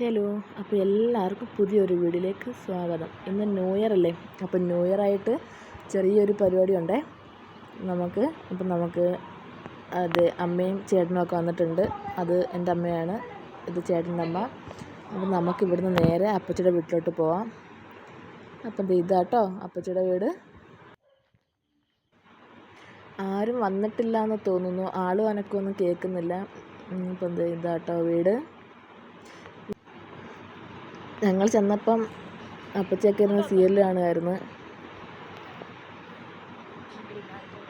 Hello അപ്പോൾ എല്ലാവർക്കും പുതിയൊരു വീഡിയോയിലേക്ക് സ്വാഗതം. ഇന്ന് ന്യൂ ഇയർ അല്ലേ? അപ്പോൾ ന്യൂ ഇയർ ആയിട്ട് ചെറിയൊരു പരിപാടി ഉണ്ടേ നമുക്ക് അപ്പം നമുക്ക് അത് അമ്മയും ചേട്ടനും ഒക്കെ വന്നിട്ടുണ്ട്. അത് എന്റെ അമ്മയാണ് ഇത് ചേട്ടന്റെ അമ്മ. അപ്പം നമുക്ക് ഇവിടുന്ന് നേരെ അപ്പച്ചിയുടെ വീട്ടിലോട്ട് പോവാം. അപ്പം ഇതാട്ടോ അപ്പച്ചിയുടെ വീട്. ആരും വന്നിട്ടില്ല എന്ന് തോന്നുന്നു. ആളും അനക്കൊന്നും കേൾക്കുന്നില്ല. ഇപ്പം ഇതാട്ടോ വീട്. ഞങ്ങൾ ചെന്നപ്പം അപ്പച്ചയൊക്കെ ഇരുന്ന് സീരിയൽ കാണുമായിരുന്നു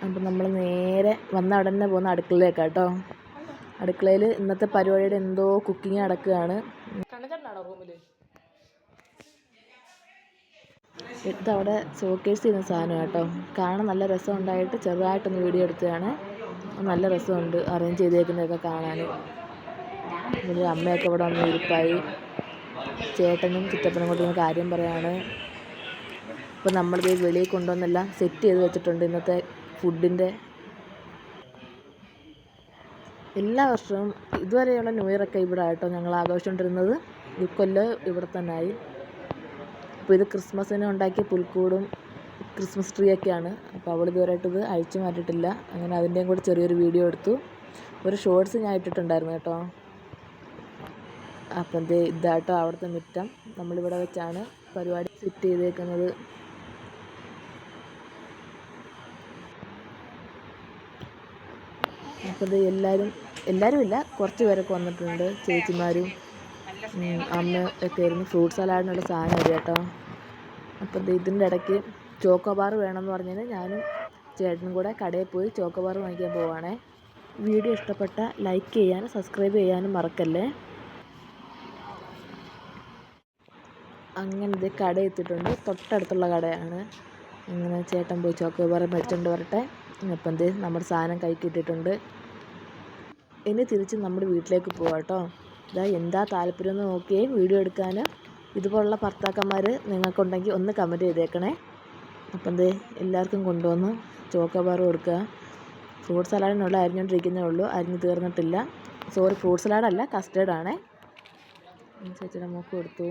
അപ്പം നമ്മൾ നേരെ വന്ന ഉടനെ പോകുന്ന അടുക്കളയിലേക്കാണ് കേട്ടോ അടുക്കളയിൽ ഇന്നത്തെ പരിപാടിയുടെ എന്തോ കുക്കിംഗ് നടക്കുകയാണ്. എടുത്ത് അവിടെ ഷോക്കേസ് ചെയ്യുന്ന സാധനം കേട്ടോ. കാണാൻ നല്ല രസം ഉണ്ടായിട്ട് ചെറുതായിട്ടൊന്ന് വീഡിയോ എടുത്തതാണ്. നല്ല രസമുണ്ട് അറേഞ്ച് ചെയ്തേക്കുന്നതൊക്കെ കാണാൻ. അമ്മയൊക്കെ ഇവിടെ വന്ന് ഇരിപ്പായി. ചേട്ടനും ചിറ്റപ്പനും കൂടി ഒരു കാര്യം പറയാണ്. അപ്പോൾ നമ്മളിത് വെളിയിൽ കൊണ്ടുവന്നെല്ലാം സെറ്റ് ചെയ്ത് വെച്ചിട്ടുണ്ട് ഇന്നത്തെ ഫുഡിന്റെ എല്ലാ വർഷവും ഇതുവരെയുള്ള ന്യൂ ഇയറൊക്കെ ഇവിടെ ആയിട്ടോ ഞങ്ങൾ ആഘോഷിച്ചുകൊണ്ടിരുന്നത് ഇക്കൊല്ലം ഇവിടെ തന്നെ ആയി. അപ്പോൾ ഇത് ക്രിസ്മസിന് ഉണ്ടാക്കിയ പുൽക്കൂടും ക്രിസ്മസ് ട്രീ ഒക്കെയാണ്. അപ്പോൾ അവൾ ഇതുവരെയായിട്ട് ഇത് അഴിച്ചു മാറ്റിയിട്ടില്ല. അങ്ങനെ അതിന്റെയും കൂടെ ചെറിയൊരു വീഡിയോ എടുത്തു. ഒരു ഷോർട്സ് ഞാൻ ഇട്ടിട്ടുണ്ടായിരുന്നു കേട്ടോ. അപ്പം ദേ ഇതാട്ടോ അവിടുത്തെ മുറ്റം. നമ്മളിവിടെ വെച്ചാണ് പരിപാടി സെറ്റ് ചെയ്തേക്കുന്നത്. അപ്പോൾ ഇത് എല്ലാവരും എല്ലാവരും ഇല്ല കുറച്ച് പേരൊക്കെ വന്നിട്ടുണ്ട്. ചേച്ചിമാരും അമ്മ ഒക്കെ ആയിരുന്നു. ഫ്രൂട്ട് സലാഡിനുള്ള സാധനം ഒരു കേട്ടോ. ദേ ഇതിന്റെ ഇടയ്ക്ക് ചോക്കോബാർ വേണമെന്ന് പറഞ്ഞാൽ ഞാനും ചേട്ടനും കൂടെ കടയിൽ പോയി ചോക്കോബാർ വാങ്ങിക്കാൻ പോവുകയാണേ വീഡിയോ ഇഷ്ടപ്പെട്ട ലൈക്ക് ചെയ്യാനും സബ്സ്ക്രൈബ് ചെയ്യാനും മറക്കല്ലേ? അങ്ങനെ ഇത് കട എത്തിയിട്ടുണ്ട്. തൊട്ടടുത്തുള്ള കടയാണ്. ഇങ്ങനെ ചേട്ടൻ പോയി ചോക്ക് ചോക്കോബാർ വെച്ചിട്ടുണ്ട് വരട്ടെ. അപ്പം എന്ത് നമ്മുടെ സാധനം കൈ കിട്ടിയിട്ടുണ്ട്. ഇനി തിരിച്ച് നമ്മുടെ വീട്ടിലേക്ക് പോവാം കേട്ടോ. ഇതാ എന്താ താല്പര്യം എന്ന് നോക്കിയേ വീഡിയോ എടുക്കാൻ ഇതുപോലുള്ള ഭർത്താക്കന്മാർ നിങ്ങൾക്കുണ്ടെങ്കിൽ ഒന്ന് കമന്റ് ചെയ്തേക്കണേ. അപ്പം എന്ത് എല്ലാവർക്കും കൊണ്ടുവന്ന് ചോക്കോബാർ കൊടുക്കുക ഫ്രൂട്ട് സലാഡിനുള്ള അരിഞ്ഞുകൊണ്ടിരിക്കുന്നേ ഉള്ളൂ. അരിഞ്ഞ് തീർന്നിട്ടില്ല. സോറി ഫ്രൂട്ട് സലാഡല്ല കസ്റ്റേർഡാണേ ചേച്ചിയുടെ മൂക്ക് കൊടുത്തു.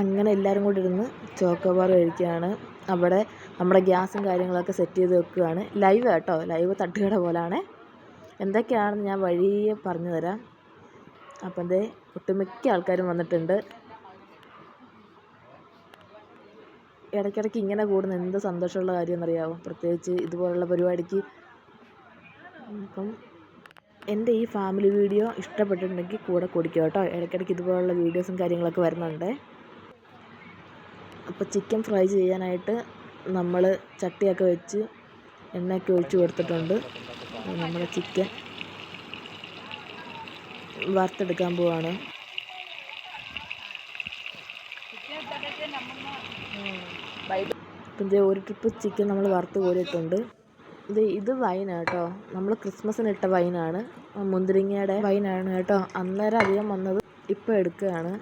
അങ്ങനെ എല്ലാവരും കൂടി ഇരുന്ന് ചോക്കോബാർ കഴിക്കുകയാണ്. അവിടെ നമ്മുടെ ഗ്യാസും കാര്യങ്ങളൊക്കെ സെറ്റ് ചെയ്ത് വെക്കുകയാണ്. ലൈവ് കേട്ടോ ലൈവ് തട്ടുകട പോലാണ്. എന്തൊക്കെയാണെന്ന് ഞാൻ വഴിയെ പറഞ്ഞു തരാം അപ്പം അതേ ഒട്ടുമിക്ക ആൾക്കാരും വന്നിട്ടുണ്ട്. ഇടയ്ക്കിടയ്ക്ക് ഇങ്ങനെ കൂടുന്ന എന്ത് സന്തോഷമുള്ള കാര്യമെന്നറിയാമോ പ്രത്യേകിച്ച് ഇതുപോലുള്ള പരിപാടിക്ക് അപ്പം എന്റെ ഈ ഫാമിലി വീഡിയോ ഇഷ്ടപ്പെട്ടിട്ടുണ്ടെങ്കിൽ കൂടെ കൊടുക്കുക കേട്ടോ. ഇടയ്ക്കിടയ്ക്ക് ഇതുപോലുള്ള വീഡിയോസും കാര്യങ്ങളൊക്കെ വരുന്നുണ്ട്. അപ്പോൾ ചിക്കൻ ഫ്രൈ ചെയ്യാനായിട്ട് നമ്മൾ ചട്ടിയൊക്കെ വെച്ച് എണ്ണയൊക്കെ ഒഴിച്ച് കൊടുത്തിട്ടുണ്ട്. നമ്മുടെ ചിക്കൻ വറുത്തെടുക്കാൻ പോവാണ്. ഇത് ഒരു ട്രിപ്പ് ചിക്കൻ നമ്മൾ വറുത്ത് കോരിയിട്ടുണ്ട്. ഇത് ഇത് വൈനാണ് കേട്ടോ നമ്മൾ ക്രിസ്മസിന് ഇട്ട വൈനാണ്. മുന്തിരിങ്ങയുടെ വൈനാണ് കേട്ടോ. അന്നേരം അധികം വന്നത് ഇപ്പോൾ എടുക്കുകയാണ്.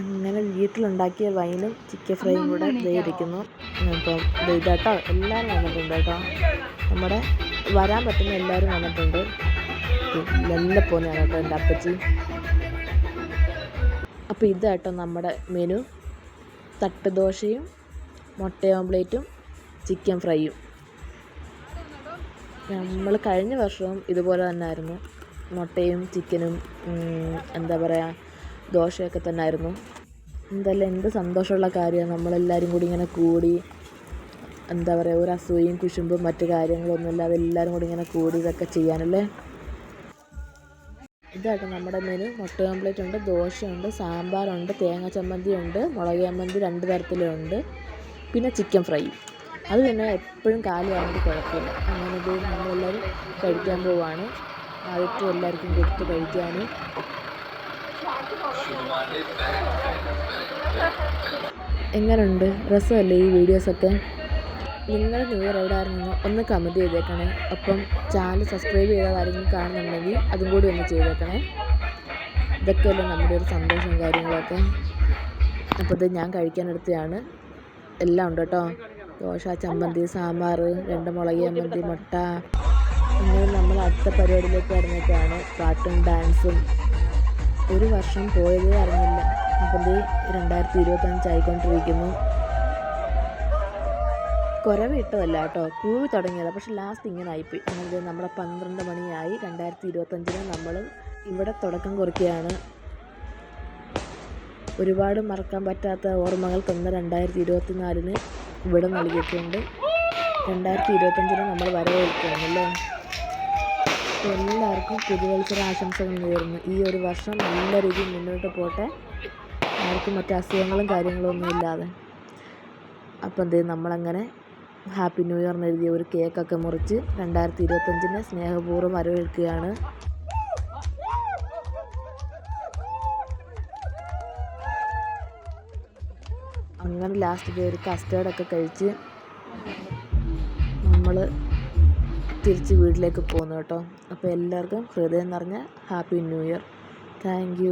അങ്ങനെ വീട്ടിലുണ്ടാക്കിയ വൈനും ചിക്കൻ ഫ്രൈയും കൂടെ ഇതായിരിക്കുന്നു ഇരിക്കുന്നു. അപ്പം ഇതാട്ടോ. എല്ലാവരും വന്നിട്ടുണ്ട് കേട്ടോ. നമ്മുടെ വരാൻ പറ്റുന്ന എല്ലാവരും വന്നിട്ടുണ്ട്. നല്ല പോന്നെയാണ് കേട്ടോ എന്റെ അപ്പച്ചി. അപ്പോൾ ഇതാട്ടോ നമ്മുടെ മെനു തട്ട് ദോശയും മുട്ട ഓംപ്ലേറ്റും ചിക്കൻ ഫ്രൈയും നമ്മൾ കഴിഞ്ഞ വർഷവും ഇതുപോലെ തന്നെ ആയിരുന്നു. മുട്ടയും ചിക്കനും എന്താ പറയുക ദോശയൊക്കെ തന്നെ ആയിരുന്നു. എന്തായാലും എന്ത് സന്തോഷമുള്ള കാര്യമാണ്. നമ്മളെല്ലാവരും കൂടി ഇങ്ങനെ കൂടി എന്താ പറയുക ഒരു അസൂയയും കുശുമ്പും മറ്റു കാര്യങ്ങളൊന്നുമില്ലാതെ എല്ലാവരും കൂടി ഇങ്ങനെ കൂടി ഇതൊക്കെ ചെയ്യാനല്ലേ? ഇതാട്ടോ നമ്മുടെ മെനു. മുട്ട ഓംപ്ലേറ്റ് ഉണ്ട് ദോശയുണ്ട് സാമ്പാറുണ്ട് തേങ്ങ ചമ്മന്തി ഉണ്ട് മുളക് ചമ്മന്തി രണ്ട് തരത്തിലുണ്ട്. പിന്നെ ചിക്കൻ ഫ്രൈ അത് പിന്നെ എപ്പോഴും കാലിയാണെങ്കിൽ കുഴപ്പമില്ല. അങ്ങനെ ഇത് നമ്മളെല്ലാവരും കഴിക്കാൻ പോവാണ്. ആദ്യത്തെ എല്ലാവർക്കും കൊടുത്ത് കഴിക്കാനും. എങ്ങനെയുണ്ട് രസമല്ലേ ഈ വീഡിയോസൊക്കെ നിങ്ങൾ ന്യൂ എവിടെയായിരുന്നു എവിടെ ഒന്ന് കമന്റ് ചെയ്തേക്കണേ. ഒപ്പം ചാനൽ സബ്സ്ക്രൈബ് ചെയ്താൽ ആരെങ്കിലും കാണുന്നുണ്ടെങ്കിൽ അതും കൂടി ഒന്ന് ചെയ്തേക്കണേ. ഇതൊക്കെയല്ലേ നമ്മുടെ ഒരു സന്തോഷം കാര്യങ്ങളൊക്കെ. അപ്പോൾ ഇത് ഞാൻ കഴിക്കാനെടുത്തതാണ് എല്ലാം ഉണ്ട് കേട്ടോ. ദോശ ചമ്മന്തി സാമ്പാർ രണ്ട് മുളക് ചമ്മന്തി മുട്ട. അങ്ങനെ നമ്മൾ അടുത്ത പരിപാടിയിലേക്ക് ഇറങ്ങിയിട്ടാണ് പാട്ടും ഡാൻസും. ഒരു വർഷം പോയതേ അറിഞ്ഞില്ല. അപ്പം ഇത് രണ്ടായിരത്തി ഇരുപത്തഞ്ച് ഇട്ടതല്ല കേട്ടോ. കൂവി തുടങ്ങിയത്. പക്ഷെ ലാസ്റ്റ് ഇങ്ങനെ ആയിപ്പോയി. അങ്ങനെ നമ്മുടെ പന്ത്രണ്ട് മണിയായി. രണ്ടായിരത്തി ഇരുപത്തഞ്ചിന് നമ്മൾ ഇവിടെ തുടക്കം കുറിക്കുകയാണ്. ഒരുപാട് മറക്കാൻ പറ്റാത്ത ഓർമ്മകൾ തന്ന രണ്ടായിരത്തി ഇരുപത്തി നാലിന് ഇവിടെ നൽകിയിട്ടുണ്ട്. രണ്ടായിരത്തി ഇരുപത്തഞ്ചിന് നമ്മൾ വരവേൽക്കുകയാണല്ലേ അപ്പോൾ എല്ലാവർക്കും പുതുവത്സര ആശംസകൾ നേരുന്നു. ഈ ഒരു വർഷം നല്ല രീതിയിൽ മുന്നോട്ട് പോട്ടെ. ആർക്കും മറ്റു അസുഖങ്ങളും കാര്യങ്ങളും ഒന്നും ഇല്ലാതെ. അപ്പം എന്ത് നമ്മളങ്ങനെ ഹാപ്പി ന്യൂ ഇയർ എഴുതിയ ഒരു കേക്കൊക്കെ മുറിച്ച് രണ്ടായിരത്തി ഇരുപത്തഞ്ചിനെ സ്നേഹപൂർവം വരവേൽക്കുകയാണ്. അങ്ങനെ ലാസ്റ്റ് ഒരു കസ്റ്റേർഡൊക്കെ കഴിച്ച് നമ്മൾ തിരിച്ച് വീട്ടിലേക്ക് പോന്നു കേട്ടോ. അപ്പോൾ എല്ലാവർക്കും ഹൃദയം നിറഞ്ഞ ഹാപ്പി ന്യൂ ഇയർ. താങ്ക്